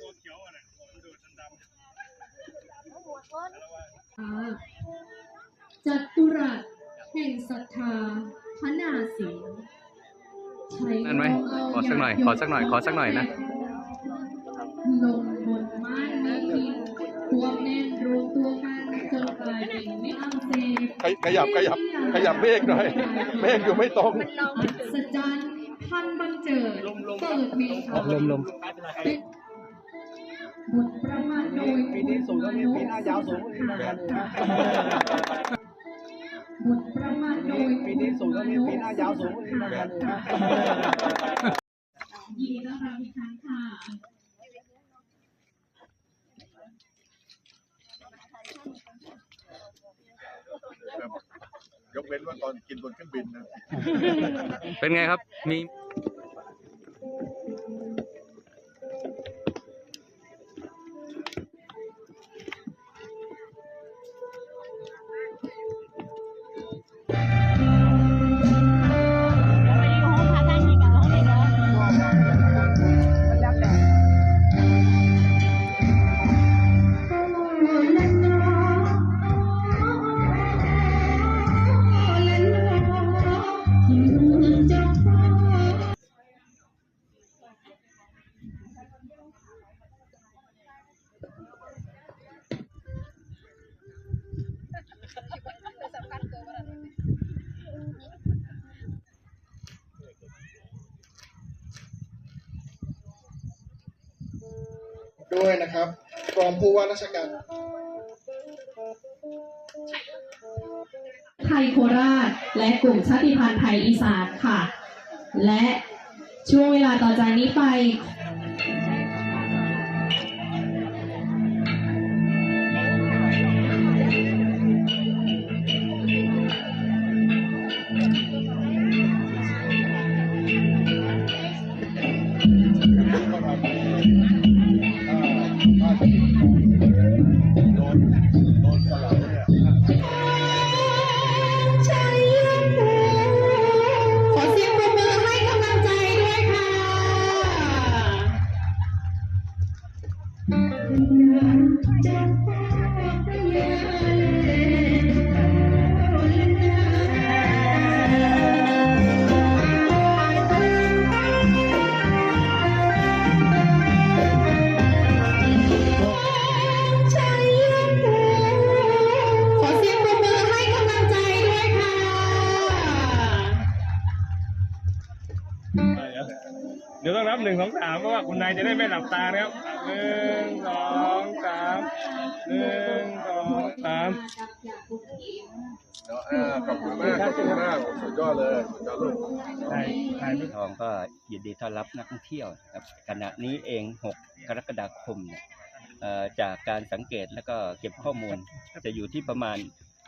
ตัวเขียวอะนะมันดูดดำจัตุรัสแห่งศรัทธาพนาศีใช้นั่นไหมขอสักหน่อย ขอสักหน่อย ขอสักหน่อยนะลงบนม่านนี้ตัวแน่นรวมตัวกันจนกลายเป็นเมฆเซขยับขยับขยับเมฆหน่อยเมฆอยู่ไม่ตรงอัศจรรย์พันบันเจิดเปิดเมฆาลมลม บทประมาณโดยปีนี้สูงแล้วปีหน้ายาวสูงบทประมาณโดยปีนี้สูงแล้วปีหน้ายาวสูงยินดีต้อนรับอีกครั้งค่ะยกเว้นว่าตอนกินบนเครื่องบินนะ เป็นไงครับ มี ด้วยนะครับรองผู้ว่าราชการไทยโคราช และกลุ่มชาติพันธุ์ไทยอีสานค่ะ และช่วงเวลาต่อจากนี้ไป ขอ เดี๋ยวต้องนับหนึ่งสองสามเพราะว่าคุณนายจะได้ไม่หลับตานะครับหนึ่งสองสามหนึ่งสองสามเนาะอ่าขอบคุณมากขอบคุณมากสุดยอดเลยสุดยอดลูกใช่ใช่ทองก็ยินดีต้อนรับนักท่องเที่ยวนะครับขณะนี้เอง 6 กรกฎาคมเนี่ยเอ่อจากการสังเกตแล้วก็เก็บข้อมูลจะอยู่ที่ประมาณ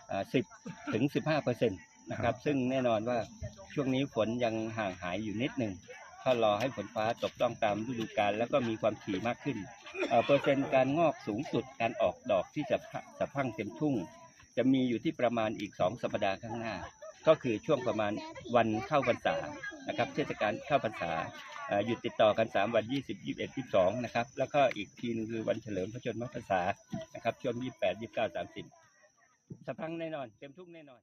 เอ่อ10ถึง15เปอร์เซ็นต์นะครับ ซึ่งแน่นอนว่า ช่วงนี้ฝนยังห่างหายอยู่นิดหนึ่งก็รอให้ฝนฟ้าตกต้องตามฤดูกาลแล้วก็มีความถี่มากขึ้นเอ่อเปอร์เซ็นต์การงอกสูงสุดการออกดอกที่จะสะพังเต็มทุ่ง จะมีอยู่ที่ประมาณอีก2สัปดาห์ข้างหน้า ก็คือช่วงประมาณวันเข้าพรรษานะครับเทศกาลเข้าพรรษาอ่อหยุดติดต่อกัน 3 วัน 20 21 22 นะครับ แล้วก็อีกทีนึงคือวันเฉลิมพระชนมพรรษานะครับช่วง 28 29 30 สะพังแน่นอน เต็มทุ่งแน่นอน